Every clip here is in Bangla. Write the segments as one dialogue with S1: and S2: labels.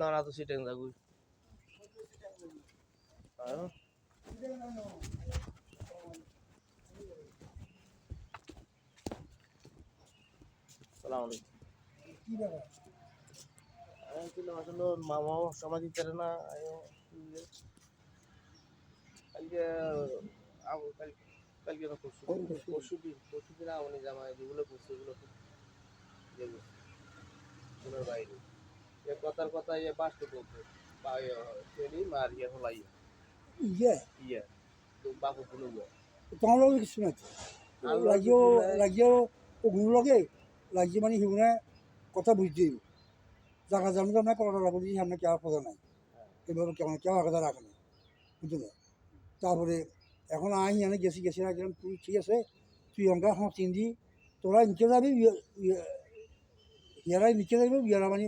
S1: না না তো সিটেন যাব হ্যাঁ মামাও সমাধি করে না কালকে কালকে কালকে না পরশু
S2: কোন পরশু?
S1: পরশু দিন পরশু দিন আমনি জামাই যেগুলো করছে ওগুলো ইয়ে ওনার বাইরে কথার কথা ইয়ে বাসতে বলতে মার ইয়ে হলাই
S2: ইয়ে
S1: ইয়ে
S2: লগে কিছু নাই
S1: আল্লাহ
S2: লাগিও
S1: দিলে-
S2: লাগিও ওগুলো লগে লাগিয়ে মানে হিগুনে কথা বুঝতে জায়গা জানি তো না করা লাগবে সামনে কেউ কথা নাই এভাবে কেমন কেউ আগে রাখে না বুঝলে তারপরে এখন আই এনে গেছি গেছি না গেলাম তুই ঠিক আছে তুই অঙ্কা হাঁ চিন্দি তোরা নিচে যাবি ইয়ারাই নিচে যাবি ইয়ারা মানে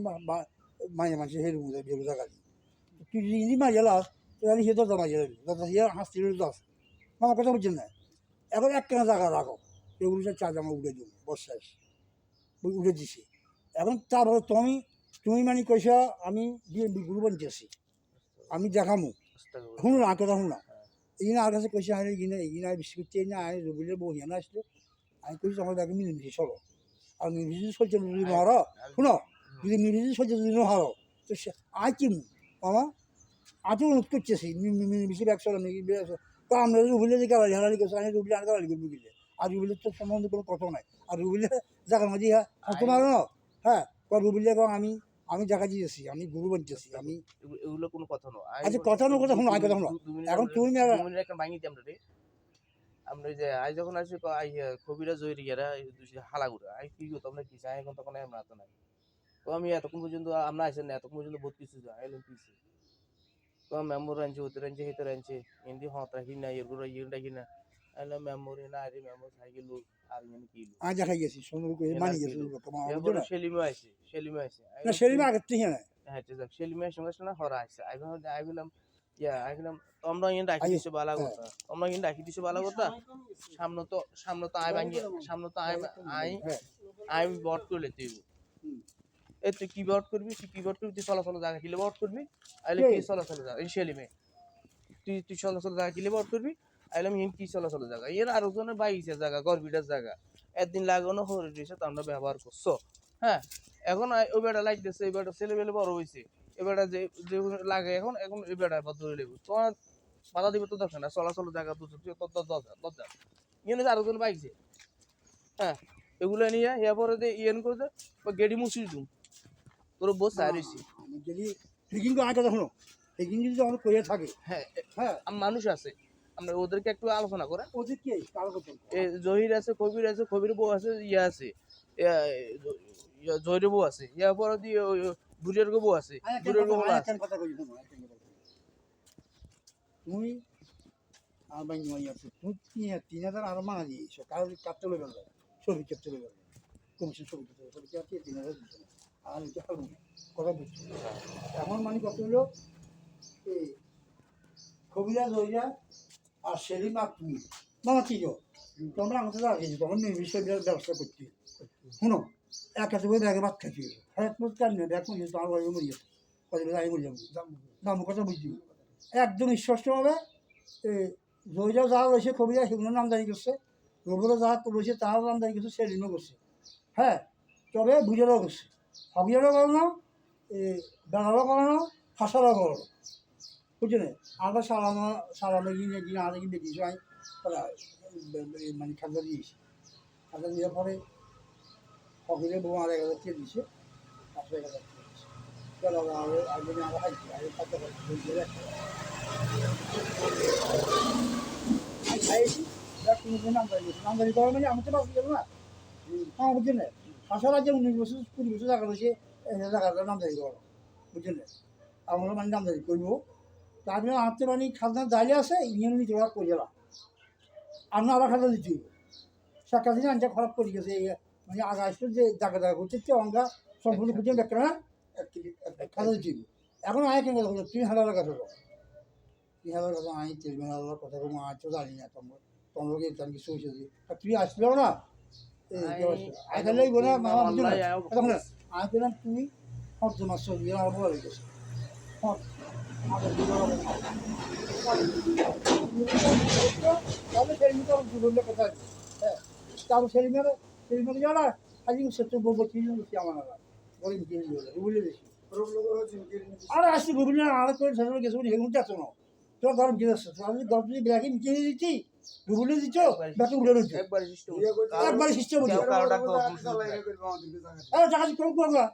S2: মাঝে মাঝে হেরু বেরু জায়গা তুই যদি মাঝে লাস তাহলে সে দরজা মাঝে যাবি দরজা ইয়ার হাসতে দাস আমার কথা বুঝছেন না? এখন এক কেনা জায়গা রাখো। এগুলো চা জামা উঠে এসে ওই উঠে দিছি। এখন তারপরে তুমি তুমি মানে কইসা, আমি বিএনপি গ্রুপ আনতেছি আমি দেখামু। শুনো না কথা শুনো না। এই না আর কাছে কইসা হারে ইগিনা ইগিনা বিস্কুট চেয়ে না আয় রবিলের বউ হিয়ানা আসলো। আমি কইছি, আমার ব্যাগে মিলেমিশে চলো। আর মিলেমিশে চলছে যদি নহর শুনো যদি মিলেমিশে চলছে যদি নহর তো সে আয় কি মামা চলো নাকি তো আমরা রুবিলে যে হারালি করছে আমি রুবিলে আর গাড়ি করবি গেলে আর রুবিলের তো সম্বন্ধে কোনো কথা নাই। আর রুবিলে মাঝে হ্যাঁ হতে পারো হ্যাঁ রুবিলে কম আমি আমি জায়গা দিয়েছি আমি গুরু বানতেছি আমি
S1: এগুলো কোনো কথা নয়।
S2: আচ্ছা, কথা নয়, কথা শুনো, আগে কথা এখন তুমি
S1: একটা ভাঙি দিই আমরা রে। আমরা যে আই যখন আসি আই কবিরা জয়রি গেরা হালাগুড়া আই কি করতো আমরা কি চাই? এখন তখন আমরা তো নাই। তো আমি এতক্ষণ পর্যন্ত আমরা আসেন না এতক্ষণ পর্যন্ত বহুত কিছু আইলাম কিছু তো মেমোর আনছে ওদের আনছে হেতর আনছে এমনি হত রাখি না এরগুলো ইয়ে রাখি না আইলাম মেমোরি না আরে মেমোর সাইকেল আর মানে কি
S2: আমি দেখা গেছি সুন্দর করে মানি গেছি
S1: এরপরে সেলিমে আইছে সেলিমে আইছে
S2: না সেদিন আগের থেকে না
S1: হ্যাঁ আছে সেলিমের সঙ্গে সঙ্গে হরা আছে আই ভাবলাম আই বললাম ইয়া আই বললাম তোমরা ইন
S2: আই-
S1: দিছো বালা কথা তোমরা ইন ডাকি দিছো বালা কথা সামনে তো সামনে তো আই ভাঙ্গি সামনে তো আই আই আই বট করে তুই
S2: হুম।
S1: এ তুই কি বট করবি তুই কি বট করবি তুই চলাচল জায়গা বট করবি আইলে
S2: কে?
S1: চলাচল জায়গা এই সেলিমে তুই তুই চলাচল জায়গা বট করবি আইলাম ইন কি চলাচল জায়গা এর আরও জনের বাইছে জায়গা গর্বিটার জায়গা। একদিন লাগানো হরে দিয়েছে তো আমরা ব্যবহার করছ। হ্যাঁ এখন ওই বেটা লাগতেছে এই বেটা ছেলে বেলে বড় হয়েছে এই বেটা যে যে লাগে এখন এখন এই বেটা বা ধরে লেবু। তোমার বাধা দিবে তো দরকার না চলাচল জায়গা তো তো দরকার দরকার ইয়ে আরও জন বাইছে। হ্যাঁ এগুলো নিয়ে ইয়া পরে দিয়ে ইয়েন করে দে বা গেডি মুছি দিম তোর বস সারিছি
S2: যদি ফিকিং আগে কথা শুনো ফিকিং যদি আমার করে থাকে
S1: হ্যাঁ
S2: হ্যাঁ।
S1: মানুষ আছে। আমরা ওদেরকে একটু আলোচনা করে।
S2: ওদের কি?
S1: জহির আছে কবির আছে কবির বউ আছে ইয়া আছে। ইয়া, জহির বউ আছে। ইয়া পরে দিয়ে ওই বুড়িয়ার বউ আছে। বুড়িয়ার বউ আছে।
S2: তুমি আর বাই নয় আছে তুমি তিন হাজার আর মানা দিয়েছ। কারও কাটতে লবে না ছবি কাটতে লবে না কমিশন ছবি কাটতে ছবি কাটতে তিন হাজার না আর হারুন কথা বুঝছ এখন মানে কত হলো? এই কবিরা জয়রা আর সেলিম আর তুমি। মামা কি তোমরা আমাকে আগে তখন নির্বিষয় ব্যবস্থা করতে। শুনো এক কাছে বই ব্যাগে ভাত খাচ্ছি হ্যাঁ তোমার কাজ নেই ব্যাগ মরিয়ে তোমার বাড়ি মরিয়ে। বেলা আমি মরিয়ে দাম কথা বুঝছি। একদম স্পষ্টভাবে জয়রা যা রয়েছে কবিরা সেগুলো নামদারি করছে। রবিরা যা রয়েছে তারও নামদারি করছে সেলিমও করছে। হ্যাঁ তবে বুঝারও করছে। হবিয়ারও করো বেড়ারও করো ফাঁসারও করো না বুঝছ না। আমরা সালামা, সালামে গিয়ে গিয়ে আগে গিয়ে বেরিয়েছি আমি মানে খাজা দিয়েছি। খাজা দেওয়ার পরে হবিরে বউ আর এক হাজার দিয়ে দিয়েছে, পাঁচশো এক হাজার দিয়েছে। চলো আরও আগে আরও খাইছি আগে খাদ্য আমি কোনো তো বাঁচি গেল না। হ্যাঁ বুঝছেন না ফাঁসার উনিশ বছর কুড়ি বছর জায়গা রয়েছে জায়গাটা আমদানি করো বুঝছেন না আমরা মানে আমদানি করব। তারপরে আনতে পারি খাজনা দাইলে আছে ইউনিয়ন নিতে ওরা করে গেলাম আমরা আবার খাজনা দিচ্ছি সাক্ষা দিনে আনটা খারাপ করে গেছে এই মানে আগা আসলে যে জায়গা জায়গা করছে তো আমরা সম্পূর্ণ খুঁজে দেখতে না? খাজনা দিচ্ছি এখন আয় কেন কথা তিন হাজার কথা বলো তিন হাজার কথা আই তিন হাজার কথা বলব আয় তো জানি না তোমরা তোমরা তেমন কিছু হয়েছে? যে আর তুই আসলেও না মামা বুঝো না এখন আমি বললাম তুমি হট জমা চলবি আমার বলে গেছে। হট। হ্যাঁ তারপর সেলিমের সেলিমের জানা আজকে সত্য বলব আমার না বলি বেশি আরে আসছি গোবিন্দ আর করে গেছে বলে হেগুন যাচ্ছ না? তোর গরম কি যাচ্ছে আমি গরম যদি ব্যাগে নিচে দিচ্ছি ডুবুলে দিচ্ছ ব্যাগে উঠে রয়েছে
S1: একবার সিস্টেম
S2: একবার সিস্টেম বলি।
S1: টাকা
S2: আরে টাকা করব আমরা?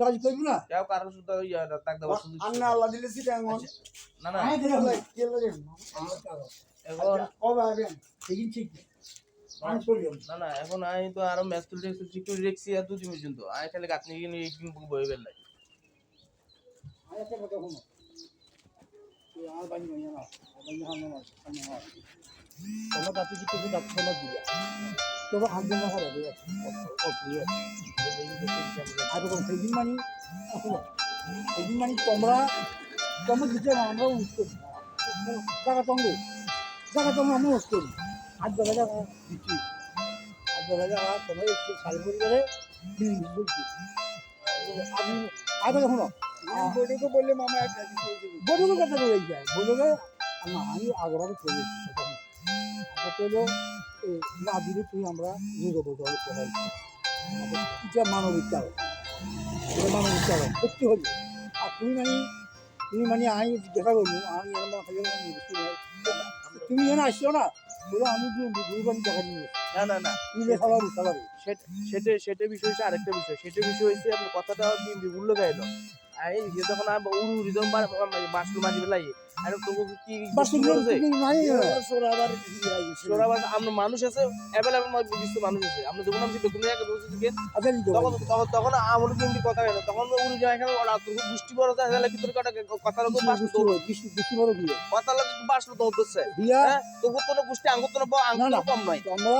S2: টাকা করবি না?
S1: কেউ কারও শুধু ইয়া টাকা দেওয়ার সুযোগ
S3: আন্না আল্লাহ দিলে সিটা
S1: না না।
S2: আমি দিলাম
S3: কে লাগে
S1: এখন
S3: কবে আবেন
S2: ঠিকই ঠিক।
S1: না না এখন আমি তো আরও ম্যাচ তুলে রেখেছি সিকিউরিটি রেখেছি আর দুদিন পর্যন্ত আমি খালি গাছনি নিয়ে
S2: আমি একটা কথা শোনো। তুই আমার বাড়ি নয় না আমার বাড়ি হামলা মাছ হামলা মাছ তোমার কাছে কি কিছু ডাক্তার তোমার দিয়া তবে আগে না হবে আর তখন সেদিন মানে সেদিন মানে তোমরা তোমরা দিতে না আমরা উঠ করি টাকা তঙ্গ টাকা আমরা উঠ আট বেলা টাকা দিচ্ছি আট বেলা টাকা তোমরা একটু সাল পরিবারে বলছি আমি আর কথা শোনো
S3: বড়কে বললে মামা এক
S2: বড়ুকে কথা রয়ে যায়। বড়ুকে আমি আগেভাবে চলে আগে চলো না দিলে তুই আমরা যাব জল পড়াই এটা মানবিক কারণ এটা মানবিক কারণ সত্যি হলো আর তুমি মানে তুমি মানে আমি দেখা করব। আমি তুমি যেন আসছো না বলো আমি দুর্বানি দেখা নিয়ে
S1: না না না।
S2: যে সালারি সালারি
S1: সেটা সেটা বিষয় হচ্ছে আরেকটা বিষয়। সেটা বিষয় হচ্ছে আপনার কথাটা বিম্বি ভুললো গাইলো আই উড়ু বাসু বেলাই আর কি
S2: বাস
S1: আমরা মানুষ আছে মানুষ আছে। আমরা যখন আমি একে তখন তখন আমার কথা গেল তখন উড়ি যায় এখানে ওরা তোর বৃষ্টি বড় যায় তাহলে কি তোর কথা কথা লোক বাস
S2: বৃষ্টি বৃষ্টি বৃষ্টি বড় দিয়ে
S1: কথা লোক বাস তো হচ্ছে হ্যাঁ? গোষ্ঠী কম
S2: আমরা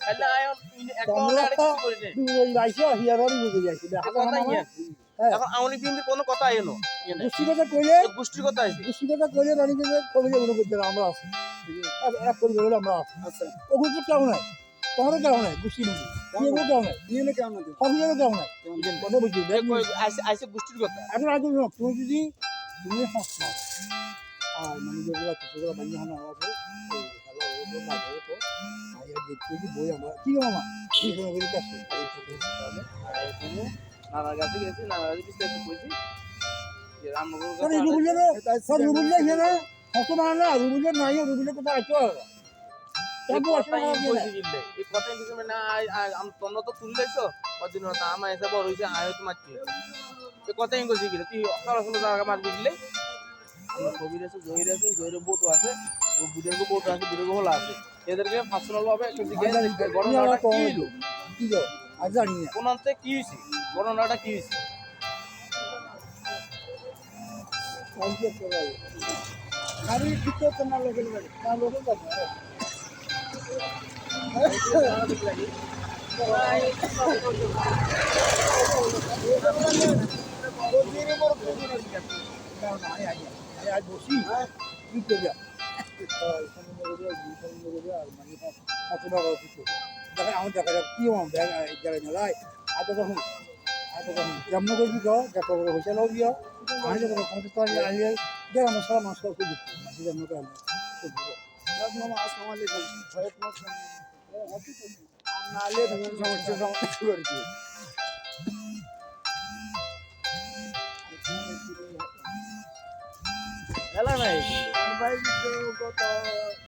S1: তাহলে আয়ন একটা করে নেই
S2: হিয়ারই বুঝে
S1: কথা ইয়ে
S2: হ্যাঁ।
S1: এখন আমলি বিম্বির কোনো কথা এলো? ইয়ে
S2: গোষ্ঠী কথা কইলে
S1: গোষ্ঠীর কথা
S2: গোষ্ঠী কথা কইলে রানী যে কবে যে করতে আমরা আছি। এক করে বলে আমরা আছি।
S3: আচ্ছা।
S2: ওগুলো তো কেমন নাই তোমারও কেমন নাই গোষ্ঠী নেই কেমন? নাই
S3: নিয়ে কেমন
S2: সবগুলো কেমন নাই কথা বুঝি
S1: এ কই আইসে গোষ্ঠীর কথা।
S2: এখন আগে তুমি যদি তুমি হাসছো আর মানে যেগুলো কিছুগুলো বানিয়ে হানা আছে বই আমরা কি গো
S1: নানার কাছে গেছি নানার কাছে বিস্তারিত কইছি
S2: কথা
S1: তোমরা তো তুললেছো কদিন আমার এসে বড় হয়েছে আয় মারছি। এই কথাই কইছি তুই সরাসরি জায়গা মার বুঝলে আমরা কবির আছে জহির আছে জহিরের বোট আছে ও বুড়ের বোট আছে বুড়ের হোলা আছে। এদেরকে পার্সোনাল ভাবে একটা জিজ্ঞাসা ঘটনাটা কি
S2: কি আজ জানি না।
S1: কোন অন্তে কি হয়েছে ঘটনাটা কি হয়েছে
S3: গাড়ি ঠিক করতে না লোকের বাড়ি।
S2: না লোকে কথা আজ বসি কি করবি দেখেন আমার দেখা যাক কি জায়গায় মেলায়। এত তখন এত তখন কেমন করবি গো যত হয়েছে লোক গিয়ে আমি যত পঞ্চাশ টাকা আনলে দেখ আমার সারা দিচ্ছি মাসি করে আমরা
S3: মামা আসসালামু আলাইকুম সবাই তোমার না আলে তুমি সমস্যা সমস্যা করে
S1: নাই।
S3: কত